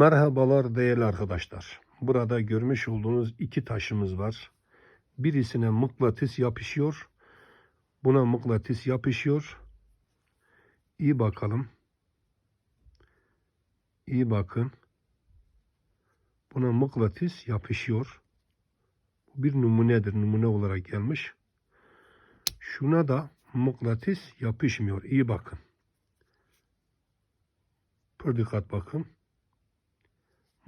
Merhabalar değerli arkadaşlar. Burada görmüş olduğunuz iki taşımız var. Birisine mıknatıs yapışıyor. Buna mıknatıs yapışıyor. İyi bakalım. İyi bakın. Buna mıknatıs yapışıyor. Bu bir numunedir. Numune olarak gelmiş. Şuna da mıknatıs yapışmıyor. İyi bakın. Pür dikkat bakın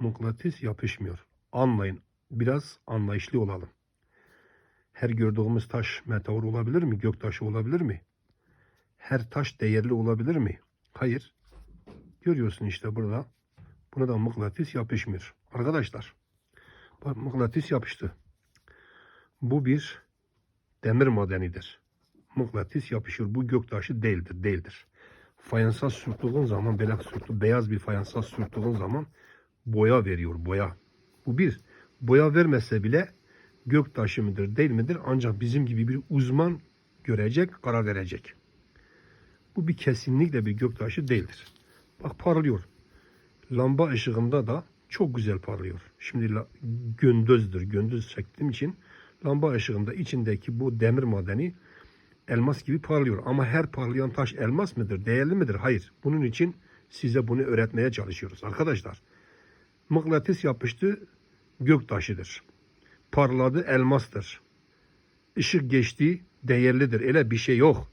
mıknatıs yapışmıyor. Anlayın. Biraz anlayışlı olalım. Her gördüğümüz taş meteor olabilir mi? Göktaşı olabilir mi? Her taş değerli olabilir mi? Hayır. Görüyorsun işte burada. Buna da mıknatıs yapışmıyor. Arkadaşlar. Bak mıknatıs yapıştı. Bu bir demir madenidir. Mıknatıs yapışıyor. Bu göktaşı değildir. Değildir. Fayansa sürttüğün zaman, belak sürttü, beyaz bir fayansa sürttüğün zaman boya veriyor boya. Bu bir. Boya vermese bile gök taşı mıdır değil midir ancak bizim gibi bir uzman görecek, karar verecek. Bu bir kesinlikle bir gök taşı değildir. Bak parlıyor. Lamba ışığında da çok güzel parlıyor. Şimdi gündüzdür. Gündüz çektiğim için lamba ışığında içindeki bu demir madeni elmas gibi parlıyor. Ama her parlayan taş elmas mıdır? Değerli midir? Hayır. Bunun için size bunu öğretmeye çalışıyoruz arkadaşlar mıknatıs yapıştı gök taşıdır. Parladı elmastır. Işık geçti değerlidir. Öyle bir şey yok.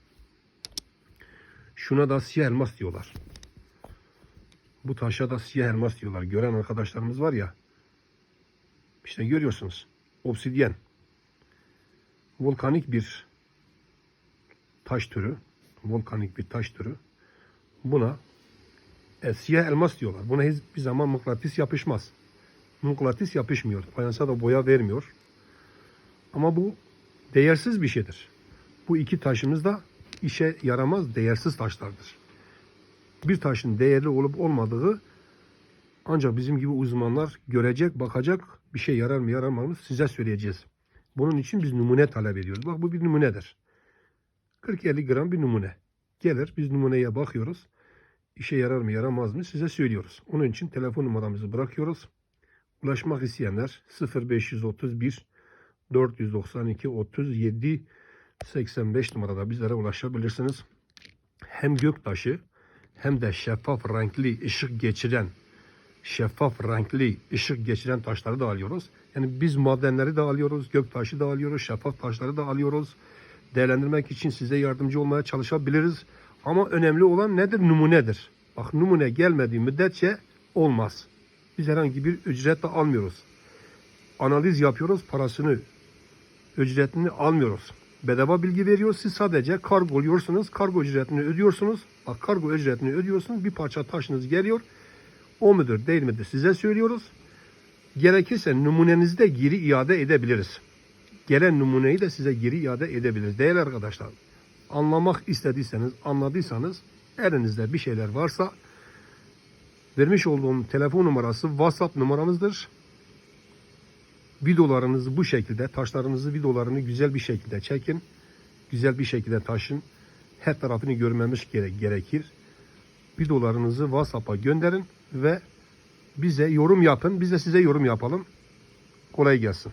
Şuna da siyah elmas diyorlar. Bu taşa da siyah elmas diyorlar. Gören arkadaşlarımız var ya. İşte görüyorsunuz. Obsidyen. Volkanik bir taş türü. Volkanik bir taş türü. Buna e, siyah elmas diyorlar. Buna hiçbir zaman mıknatıs yapışmaz. Mıknatıs yapışmıyor. Fayansa da boya vermiyor. Ama bu değersiz bir şeydir. Bu iki taşımız da işe yaramaz değersiz taşlardır. Bir taşın değerli olup olmadığı ancak bizim gibi uzmanlar görecek, bakacak bir şey yarar mı yaramaz size söyleyeceğiz. Bunun için biz numune talep ediyoruz. Bak bu bir numunedir. 40-50 gram bir numune. Gelir biz numuneye bakıyoruz işe yarar mı yaramaz mı size söylüyoruz. Onun için telefon numaramızı bırakıyoruz. Ulaşmak isteyenler 0531 492 37 85 numarada bizlere ulaşabilirsiniz. Hem göktaşı hem de şeffaf renkli ışık geçiren şeffaf renkli ışık geçiren taşları da alıyoruz. Yani biz madenleri de alıyoruz, göktaşı da alıyoruz, şeffaf taşları da alıyoruz. Değerlendirmek için size yardımcı olmaya çalışabiliriz. Ama önemli olan nedir? Numunedir. Bak numune gelmediği müddetçe olmaz. Biz herhangi bir ücret de almıyoruz. Analiz yapıyoruz, parasını, ücretini almıyoruz. Bedava bilgi veriyoruz. Siz sadece kargoluyorsunuz. Kargo ücretini ödüyorsunuz. Bak kargo ücretini ödüyorsunuz. Bir parça taşınız geliyor. O mudur değil midir size söylüyoruz. Gerekirse numunenizi de geri iade edebiliriz. Gelen numuneyi de size geri iade edebiliriz. Değerli arkadaşlar anlamak istediyseniz, anladıysanız elinizde bir şeyler varsa vermiş olduğum telefon numarası WhatsApp numaramızdır. Videolarınızı bu şekilde, taşlarınızı videolarını güzel bir şekilde çekin. Güzel bir şekilde taşın. Her tarafını görmemiz gere gerekir. Videolarınızı WhatsApp'a gönderin ve bize yorum yapın. Biz de size yorum yapalım. Kolay gelsin.